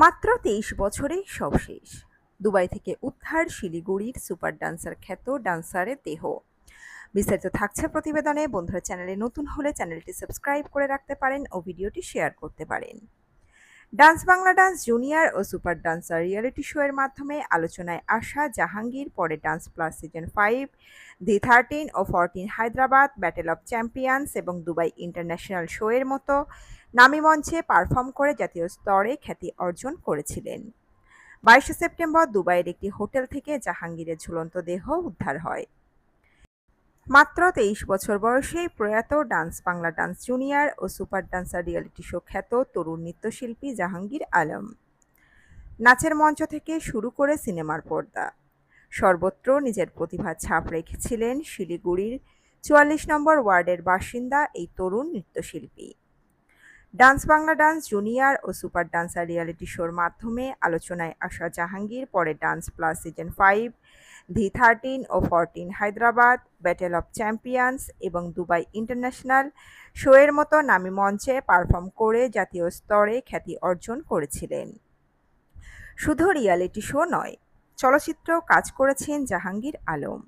মাত্র তেইশ বছরে সব শেষ। দুবাই থেকে উদ্ধার শিলিগুড়ির সুপার ডান্সার খ্যাত ডান্সারের দেহ। বিস্তারিত থাকছে প্রতিবেদনে। বন্ধুরা চ্যানেলে নতুন হলে চ্যানেলটি সাবস্ক্রাইব করে রাখতে পারেন ও ভিডিওটি শেয়ার করতে পারেন। ডান্স বাংলা ডান্স জুনিয়র ও সুপার ডান্সার রিয়েলিটি শো এর মাধ্যমে আলোচনায় আসা জাহাঙ্গীর, পরে dance plus season five, the thirteen O fourteen Hyderabad, battle of champions এবং দুবাই ইন্টারন্যাশনাল শো এর মতো নামি মঞ্চে পারফর্ম করে জাতীয় স্তরে খ্যাতি অর্জন করেছিলেন। বাইশে সেপ্টেম্বর দুবাইয়ের একটি হোটেল থেকে জাহাঙ্গীরের ঝুলন্ত দেহ উদ্ধার হয়। মাত্র তেইশ বছর বয়সে প্রয়াত ডান্স বাংলা ডান্স জুনিয়র ও সুপার ডান্সার রিয়েলিটি শো খ্যাত তরুণ নৃত্যশিল্পী জাহাঙ্গীর আলম। নাচের মঞ্চ থেকে শুরু করে সিনেমার পর্দা। সর্বত্র নিজের প্রতিভা ছাপ রেখেছিলেন শিলিগুড়ির চুয়াল্লিশ নম্বর ওয়ার্ডের বাসিন্দা এই তরুণ নৃত্যশিল্পী। ডান্স বাংলা ডান্স জুনিয়র ও সুপার ডান্সার রিয়ালিটি শোর মাধ্যমে আলোচনায় আসা জাহাঙ্গীর, পরে dance plus season five, the thirteen O fourteen Hyderabad, battle of champions এবং দুবাই ইন্টারন্যাশনাল শোয়ের মতো নামি মঞ্চে পারফর্ম করে জাতীয় স্তরে খ্যাতি অর্জন করেছিলেন। শুধু রিয়ালিটি শো নয় চলচ্চিত্রেও কাজ করেছেন জাহাঙ্গীর আলম।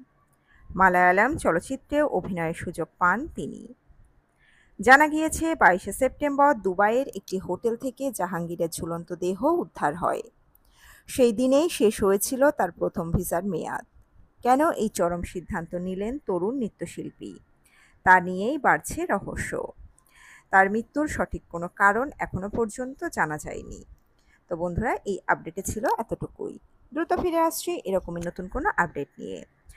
মালায়ালাম চলচ্চিত্রে অভিনয়ের সুযোগ পান তিনি। জানা গিয়েছে, বাইশে সেপ্টেম্বর দুবাইয়ের একটি হোটেল থেকে জাহাঙ্গীরের ঝুলন্ত দেহ উদ্ধার হয়। সেই দিনেই শেষ হয়েছিল তার প্রথম ভিসার মেয়াদ। কেন এই চরম সিদ্ধান্ত নিলেন তরুণ নৃত্যশিল্পী? তা নিয়েই বাড়ছে রহস্য। তার মৃত্যুর সঠিক কোনো কারণ এখনও পর্যন্ত জানা যায়নি। তো বন্ধুরা, এই আপডেটে ছিল এতটুকুই। দ্রুত ফিরে আসছি এরকমই নতুন কোনো আপডেট নিয়ে।